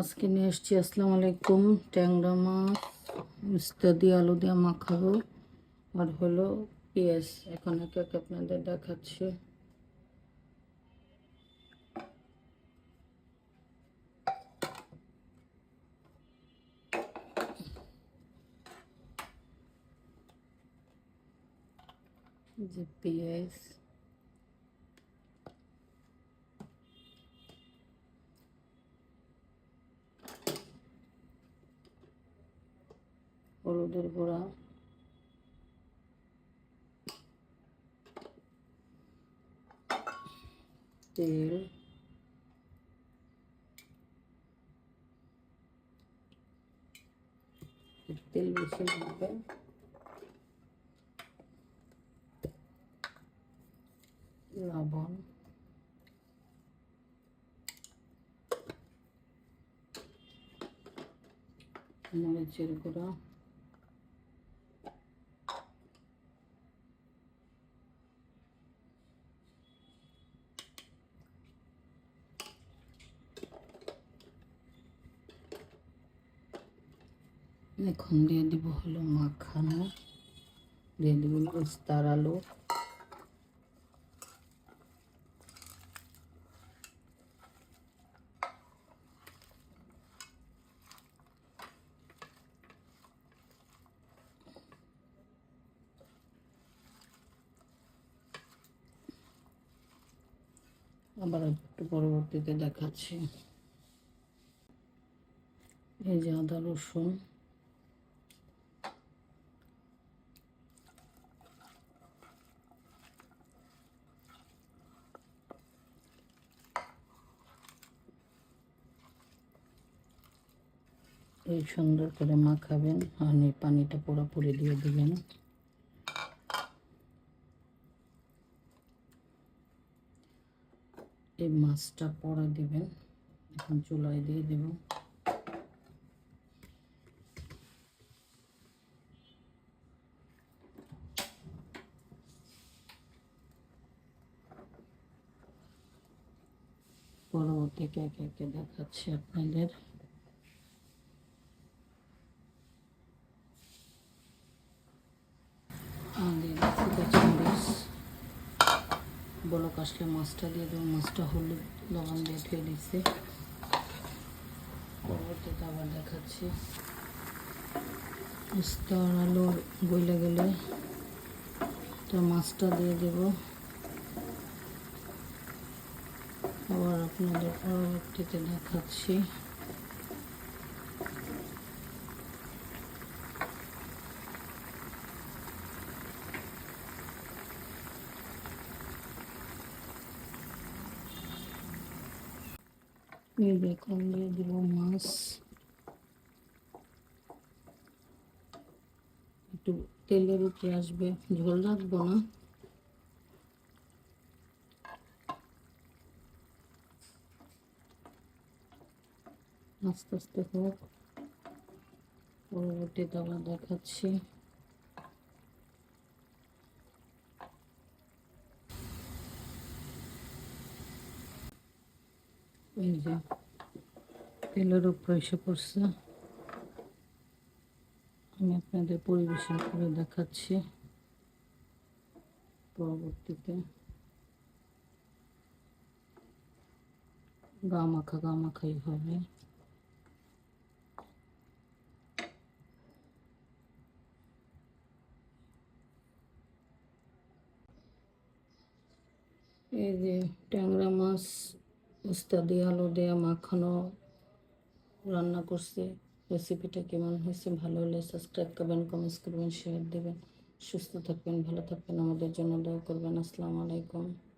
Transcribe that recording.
আজকে নিয়ে এসছি আসসালামু আলাইকুম। ট্যাংরা মাছ, উস্তা আলু দিয়ে মাখাবো। আর হলো পেঁয়াজ। এখন এক এক আপনাদের দেখাচ্ছি। যে পেঁয়াজ হলুদের গুঁড়া। তেল। তেল বেশি লাগবে। লবণ। মরিচের গুঁড়া। এখন দিয়ে দিব হলো মাখানো। দিয়ে দিব উস্তার আলু আবার একটু পরবর্তীতে দেখাচ্ছি। এই যে আদা রসুন। এই সুন্দর করে মাখাবেন আর এই পানিটা পুরোপুরি দিয়ে দিবেন। এই মাছটা পরে দিবেন, এখন চুলায় দিয়ে দেব। পরবর্তীকে একে একে দেখাচ্ছি আপনাদের। দিয়ে দিচ্ছি কাঁচামরিচ বলক আসলে মাছটা দিয়ে দেবো, মাছটা হলুদ লবণ দিয়ে ধুয়ে দিচ্ছি পরবর্তীতে আবার দেখাচ্ছি। উস্তার আলু গইলে গেলে তো মাছটা দিয়ে দেব। আবার আপনাদের পরবর্তীতে দেখাচ্ছি। এই দেখুন দিয়ে দিব মাছ একটু তেলের উপরে আসবে। ঝোল রাখব না। আস্তে আস্তে হোক। পরবর্তীতে আবার দেখাচ্ছি। এই যে, তেলের উপরে এসে পড়ছে। আমি আপনাদের পরিবেশন করে দেখাচ্ছি পরবর্তীতে। গা মাখা গা মাখাই হবে এই যে ট্যাংরা মাছ উস্তা দিয়ে আলু দিয়ে মাখানো, রান্না করছি। রেসিপিটা কেমন হয়েছে? ভালো হলে সাবস্ক্রাইব করবেন কমেন্টস করবেন শেয়ার দেবেন। সুস্থ থাকবেন, ভালো থাকবেন। আমাদের জন্য দোয়া করবেন। আসসালামু আলাইকুম।